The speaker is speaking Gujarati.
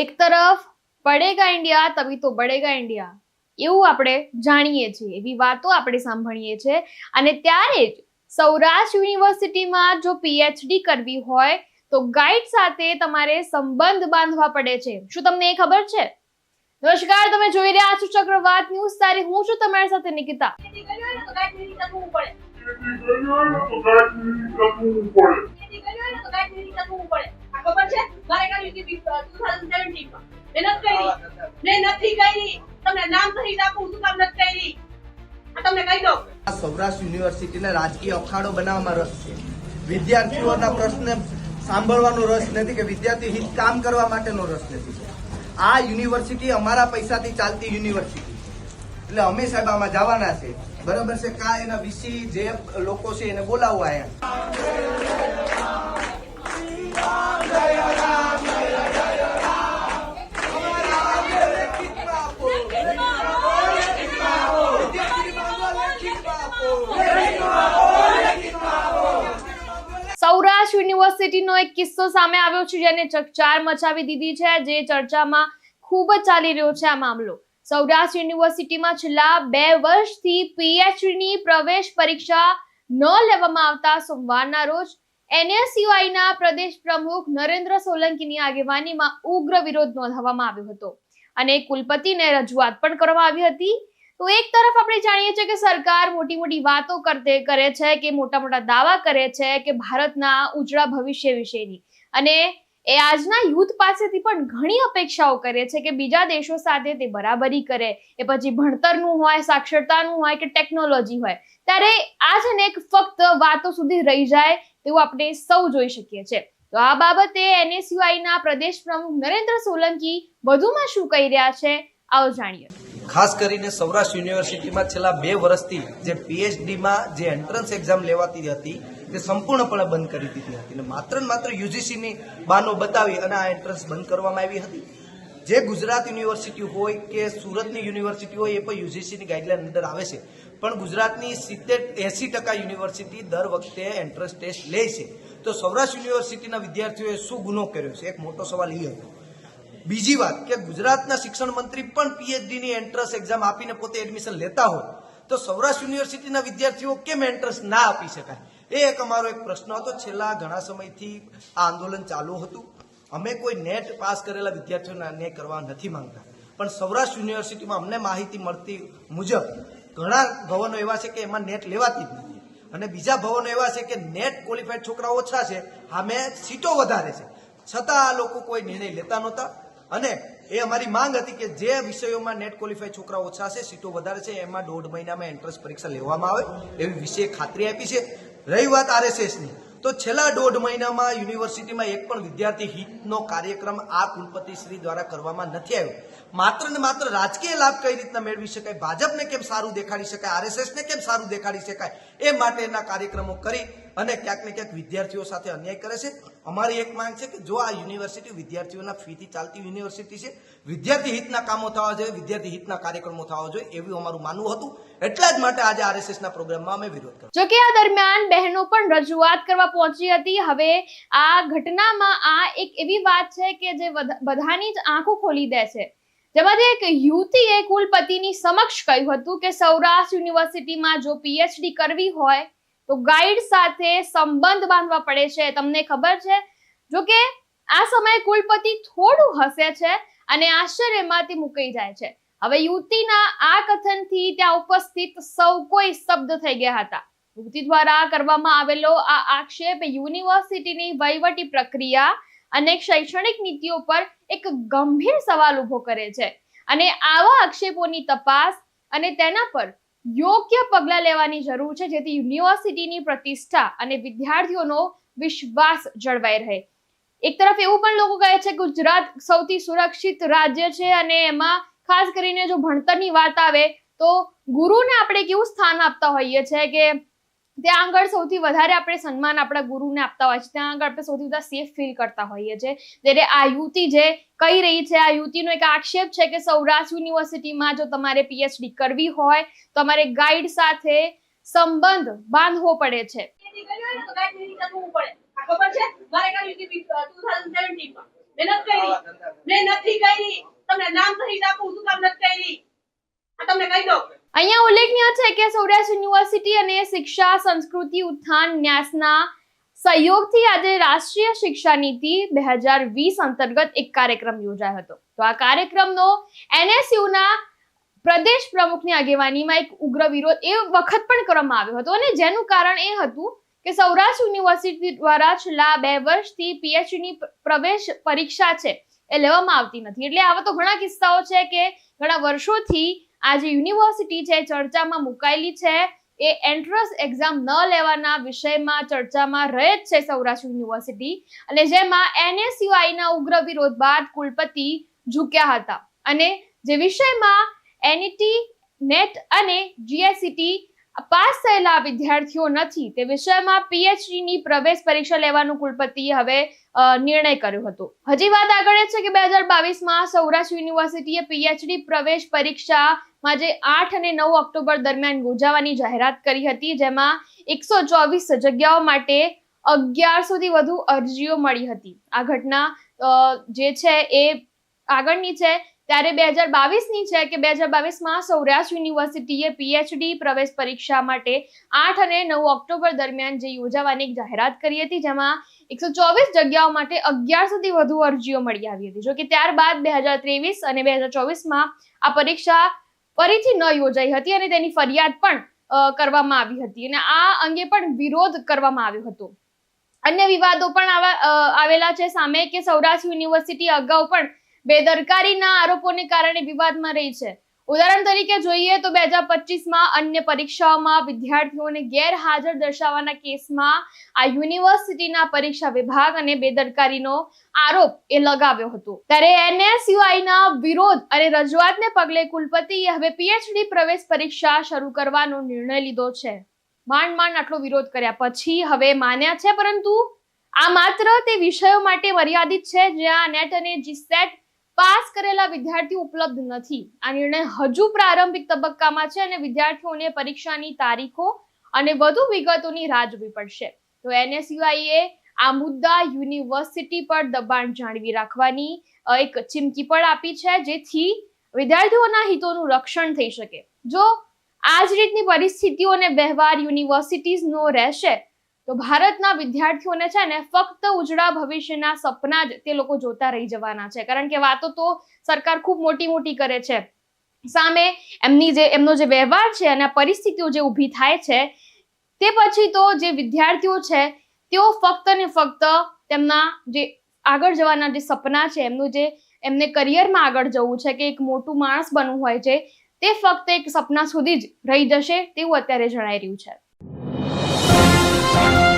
એક તરફ પડેગા ઇન્ડિયા, તવી તો બળેગા ઇન્ડિયા. એવું આપણે જાણીએ છીએ, એવી વાતો આપણે સાંભળીએ છીએ. અને ત્યારે જ સૌરાષ્ટ્ર યુનિવર્સિટીમાં જો પીએચડી કરવી હોય, તો ગાઈડ સાથે તમારે સંબંધ બાંધવા પડે છે. શું તમને એ ખબર છે? નમસ્કાર, તમે જોઈ રહ્યા છો ચક્રવાત ન્યૂઝ. તારી હું છું તમારી સાથે નિકિતા. પડે. ખબર છે? મારે કરવી હતી 2017 માં. મેં નથી કરી. મેં નથી કરી. તમને નામ સહિત આપું, શું કામ નથી કરી? આ તમને કહી દઉં. સૌરાષ્ટ્ર યુનિવર્સિટીને રાજકીય અખાડો બનાવવામાં રસ છે વિદ્યાર્થીઓના પ્રશ્ન સાંભળવાનો રસ નથી કે વિદ્યાર્થી હિત કામ કરવા માટેનો રસ નથી આ યુનિવર્સિટી અમારા પૈસાથી ચાલતી યુનિવર્સિટી એટલે અમે સાહેબ આમાં જવાના છે બરાબર છે કા એના વિસી જે લોકો છે એને બોલાવવા અહીંયા સૌરાષ્ટ્ર યુનિવર્સિટીનો એક કિસ્સો સામે આવ્યો છે જેને ચકચાર મચાવી દીધી છે જે ચર્ચામાં ખૂબ જ ચાલી રહ્યો છે આ મામલો. સૌરાષ્ટ્ર યુનિવર્સિટીમાં છેલ્લા બે વર્ષથી પીએચડીની પ્રવેશ પરીક્ષા ન લેવામાં આવતા સોમવારના રોજ NSUI ના પ્રદેશ પ્રમુખ નરેન્દ્ર સોલંકીની આગેવાનીમાં ઉગ્ર વિરોધ નોંધાવવામાં આવ્યો હતો અને કુલપતિને રજૂઆત પણ કરવામાં આવી હતી. તો એક તરફ આપણે જાણીએ છીએ કે સરકાર મોટી મોટી વાતો કરતે કરે છે કે મોટા મોટા દાવા કરે છે કે ભારતના ઉજળા ભવિષ્ય વિશેની અને એ આજના યુથ પાસેથી પણ ઘણી અપેક્ષાઓ કરે છે કે બીજા દેશો સાથે તે બરાબરી કરે. એ પછી ભણતરનું હોય, સાક્ષરતાનું હોય કે ટેકનોલોજી હોય. ત્યારે આ છે ને ફક્ત વાતો સુધી રહી જાય તેવું આપણે સૌ જોઈ શકીએ છીએ. તો આ બાબતે એનએસયુઆઈના પ્રદેશ પ્રમુખ નરેન્દ્ર સોલંકી વધુમાં શું કહી રહ્યા છે, આવો જાણીએ. ખાસ કરીને સૌરાષ્ટ્ર યુનિવર્સિટીમાં છેલ્લા બે વર્ષથી જે પીએચડીમાં જે એન્ટ્રન્સ એક્ઝામ લેવાતી હતી તે સંપૂર્ણપણે બંધ કરી દીધી હતી અને માત્ર ને માત્ર યુજીસીની બાનો બતાવી અને આ એન્ટ્રન્સ બંધ કરવામાં આવી હતી. જે ગુજરાત યુનિવર્સિટી હોય કે સુરતની યુનિવર્સિટી હોય એ પણ યુજીસીની ગાઈડલાઈન અંદર આવે છે. પણ ગુજરાતની સિત્તેર એસી ટકા યુનિવર્સિટી દર વખતે એન્ટ્રન્સ ટેસ્ટ લે છે. તો સૌરાષ્ટ્ર યુનિવર્સિટીના વિદ્યાર્થીઓએ શું ગુનો કર્યો છે? એક મોટો સવાલ એ હતો. બીજી વાત કે ગુજરાતના શિક્ષણ મંત્રી પણ પીએચડીની એન્ટ્રન્સ એક્ઝામ આપીને પોતે એડમિશન લેતા હોય તો સૌરાષ્ટ્ર યુનિવર્સિટીના વિદ્યાર્થીઓ કેમ એન્ટ્રન્સ ના આપી શકાય? એ એક અમારો એક પ્રશ્ન હતો. છેલ્લા ઘણા સમયથી આ આંદોલન ચાલુ હતું. અમે કોઈ નેટ પાસ કરેલા વિદ્યાર્થીઓને અન્યાય કરવા નથી માંગતા. પણ સૌરાષ્ટ્ર યુનિવર્સિટીમાં અમને માહિતી મળતી મુજબ ઘણા ભવનો એવા છે કે એમાં નેટ લેવાતી જ નથી. અને બીજા ભવનો એવા છે કે નેટ ક્વોલિફાઈડ છોકરા ઓછા છે. સામે સીટો વધારે છે. છતાં આ લોકો કોઈ નિર્ણય લેતા નહોતા. અને એ અમારી માંગ હતી કે જે વિષયોમાં નેટ ક્વોલિફાઈ છોકરા ઓછા છે, સીટો વધારે છે, એમાં દોઢ મહિનામાં એન્ટ્રન્સ પરીક્ષા લેવામાં આવે એવી વિશે ખાતરી આપી છે. રહી વાત આરએસએસની. તો છેલ્લા દોઢ મહિનામાં યુનિવર્સિટીમાં એક પણ વિદ્યાર્થી હિતનો કાર્યક્રમ આ કુલપતિ શ્રી દ્વારા કરવામાં નથી આવ્યો. માત્ર ને માત્ર રાજકીય લાભ કઈ રીતના મેળવી શકાય? ભાજપને કેમ સારું દેખાડી શકાય? આરએસએસને કેમ સારું દેખાડી શકાય? એ માટેના કાર્યક્રમો કરી અને ક્યાંક ને ક્યાંક વિદ્યાર્થીઓ સાથે અન્યાય કરે છે. અમારી એક માંગ છે કે જો આ યુનિવર્સિટી વિદ્યાર્થીઓના ફીથી ચાલતી યુનિવર્સિટી છે, વિદ્યાર્થી હિતના કામો થવા જોઈએ, વિદ્યાર્થી હિતના કાર્યક્રમો થવા જોઈએ, એવું અમારું માનવું હતું. એટલા જ માટે આજે આરએસએસ ના પ્રોગ્રામમાં અમે વિરોધ કર્યો. જોકે આ દરમિયાન બહેનો પણ રજૂઆત કરવા પહોંચી હતી. હવે આ ઘટનામાં આ એક એવી વાત છે કે જે બધા- બધાની જ આંખો ખોલી દે છે. જેમાંથી એક યુવતીએ કુલપતિની સમક્ષ કહ્યું હતું કે સૌરાષ્ટ્ર યુનિવર્સિટીમાં જો પીએચડી કરવી હોય તો ગાઈડ સાથે સંબંધ બાંધવા પડે છે. તમને ખબર છે? જોકે આ સમયે કુલપતિ થોડું હસે છે અને આશ્ચર્યમાં તે મુકાઈ જાય છે. હવે યુવતીના આ કથનથી ત્યાં ઉપસ્થિત સૌ કોઈ સ્તબ્ધ થઈ ગયા હતા. યુવતી દ્વારા કરવામાં આવેલો આ આક્ષેપ યુનિવર્સિટીની વહીવટી પ્રક્રિયા અને શૈક્ષણિક નીતિઓ પર એક ગંભીર સવાલ ઊભો કરે છે. અને આવા આક્ષેપોની તપાસ અને તેના પર યોગ્ય પગલાં લેવાની જરૂર છે, જેથી યુનિવર્સિટીની પ્રતિષ્ઠા અને વિદ્યાર્થીઓનો વિશ્વાસ જળવાઈ રહે. એક તરફ એવું પણ લોકો કહે છે કે ગુજરાત સૌથી સુરક્ષિત રાજ્ય છે અને એમાં ખાસ કરીને જો ભણતરની વાત આવે તો ગુરુને આપણે કેવું સ્થાન આપતા હોઈએ છીએ કે ત્યાં આગળ સૌથી વધારે આપણે સન્માન આપણા ગુરુને આપતા હોય છે ત્યાં આગળ આપણે સૌથી વધારે સેફ ફીલ કરતા હોઈએ છીએ જ્યારે આ યુવતી જે કહી રહી છે, આ યુવતીનો એક આક્ષેપ છે કે સૌરાષ્ટ્ર યુનિવર્સિટીમાં જો તમારે પીએચડી કરવી હોય, તો અમારે ગાઈડ સાથે સંબંધ બાંધવો પડે છે ખેતી કરવી હોય ને તો ગાય નીતિ કરવું પડે. આ ખબર છે? મારે કરવી હતી બી- 2017 માં. મહેનત કરી મેં નથી કરી તમને નામ સહિત આપું શું કામ નથી કરી તમને કહી દઉં અહીંયા ઉલ્લેખનીય છે કે સૌરાષ્ટ્ર યુનિવર્સિટી અને શિક્ષા સંસ્કૃતિ ઉત્થાન ન્યાસના સહયોગથી આજે રાષ્ટ્રીય શિક્ષા નીતિ બે હજાર વીસ અંતર્ગત એક કાર્યક્રમ યોજાયો હતો. તો આ કાર્યક્રમનો એનએસયુના પ્રદેશ પ્રમુખની આગેવાનીમાં એક ઉગ્ર વિરોધ એ વખત પણ કરવામાં આવ્યો હતો અને જેનું કારણ એ હતું કે સૌરાષ્ટ્ર યુનિવર્સિટી દ્વારા છેલ્લા બે વર્ષથી પીએચડીની પ્રવેશ પરીક્ષા છે એ લેવામાં આવતી નથી. એટલે આવા તો ઘણા કિસ્સાઓ છે કે ઘણા વર્ષોથી આ જે યુનિવર્સિટી છે ચર્ચામાં મુકાયેલી છે, એ એન્ટ્રન્સ એક્ઝામ ન લેવાના વિષયમાં ચર્ચામાં રહે જ છે સૌરાષ્ટ્ર યુનિવર્સિટી. અને જેમાં એનએસયુઆઈના ઉગ્ર વિરોધ બાદ કુલપતિ ઝૂક્યા હતા. અને જે વિષયમાં એનઈટી, નેટ અને જીએસસીટી પાસ થયેલા વિદ્યાર્થીઓ નથી તે વિષયમાં પીએચડી ની પ્રવેશ પરીક્ષા લેવાનું કુલપતિએ હવે નિર્ણય કર્યો હતો. હજી વાત આગળ છે કે બે હજાર બાવીસમાં સૌરાષ્ટ્ર યુનિવર્સિટીએ પીએચડી પ્રવેશ પરીક્ષામાં જે આઠ અને નવ ઓક્ટોબર દરમિયાન યોજાવાની જાહેરાત કરી હતી, જેમાં એકસો ચોવીસ જગ્યાઓ માટે અગિયારસોથી વધુ અરજીઓ મળી હતી. આ ઘટના જે છે એ આગળની છે ત્યારે બે હજાર બાવીસની છે કે બે હજાર બાવીસમાં સૌરાષ્ટ્ર યુનિવર્સિટીએ પીએચડી પ્રવેશ પરીક્ષા માટે આઠ અને નવ ઓક્ટોબર દરમિયાન જે યોજાવાની જાહેરાત કરી હતી, જેમાં એકસો ચોવીસ જગ્યાઓ માટે અગિયારસોથી વધુ અરજીઓ મળી આવી હતી. જો કે ત્યારબાદ બે હજાર ત્રેવીસ અને બે હજાર ચોવીસમાં આ પરીક્ષા ફરીથી ન યોજાઈ હતી અને તેની ફરિયાદ પણ કરવામાં આવી હતી. અને આ અંગે પણ વિરોધ કરવામાં આવ્યો હતો. અન્ય વિવાદો પણ આવા આવેલા છે. સામે કે સૌરાષ્ટ્ર યુનિવર્સિટી અગાઉ પણ બેદરકારીના આરોપોને કારણે વિવાદમાં રહી છે. ઉદાહરણ તરીકે જોઈએ તો બે હજાર પચીસમાં અન્ય પરીક્ષાઓમાં વિદ્યાર્થીઓને ગેરહાજર દર્શાવવાના કેસમાં આ યુનિવર્સિટીના પરીક્ષા વિભાગ અને બેદરકારીનો આરોપ એ લગાવ્યો હતો. ત્યારે એનએસયુઆઈના વિરોધ અને રજૂઆતને પગલે કુલપતિએ હવે પીએચડી પ્રવેશ પરીક્ષા શરૂ કરવાનો નિર્ણય લીધો છે. માંડ માંડ આટલો વિરોધ કર્યા પછી હવે માન્યા છે પરંતુ આ માત્ર તે વિષયો માટે મર્યાદિત છે જ્યાં નેટ અને જીસેટ પાસ કરેલા વિદ્યાર્થીઓ ઉપલબ્ધ નથી. આ નિર્ણય હજુ પ્રારંભિક તબક્કામાં છે અને વિદ્યાર્થીઓને પરીક્ષાની તારીખો અને વધુ વિગતોની રાહ જોવી પડશે. તો એનએસયુઆઈએ આ મુદ્દા યુનિવર્સિટી પર દબાણ જાળવી રાખવાની એક ચીમકી પણ આપી છે, જેથી વિદ્યાર્થીઓના હિતોનું રક્ષણ થઈ શકે. જો આ જ રીતની પરિસ્થિતિઓ અને વ્યવહાર યુનિવર્સિટીઝનો રહેશે તો ભારતના વિદ્યાર્થીઓને છે ને ફક્ત ઉજળા ભવિષ્યના સપના જ તે લોકો જોતા રહી જવાના છે. કારણ કે વાતો તો સરકાર ખૂબ મોટી મોટી કરે છે. સામે એમની જે, એમનો જે વ્યવહાર છે અને પરિસ્થિતિઓ જે ઊભી થાય છે, તે પછી તો જે વિદ્યાર્થીઓ છે, તેઓ ફક્ત ને ફક્ત તેમના જે આગળ જવાના જે સપના છે, એમનું જે, એમને કરિયરમાં આગળ જવું છે કે એક મોટું માણસ બનવું હોય છે, તે ફક્ત એક સપના સુધી જ રહી જશે તેવું અત્યારે જણાઈ રહ્યું છે. Thank you.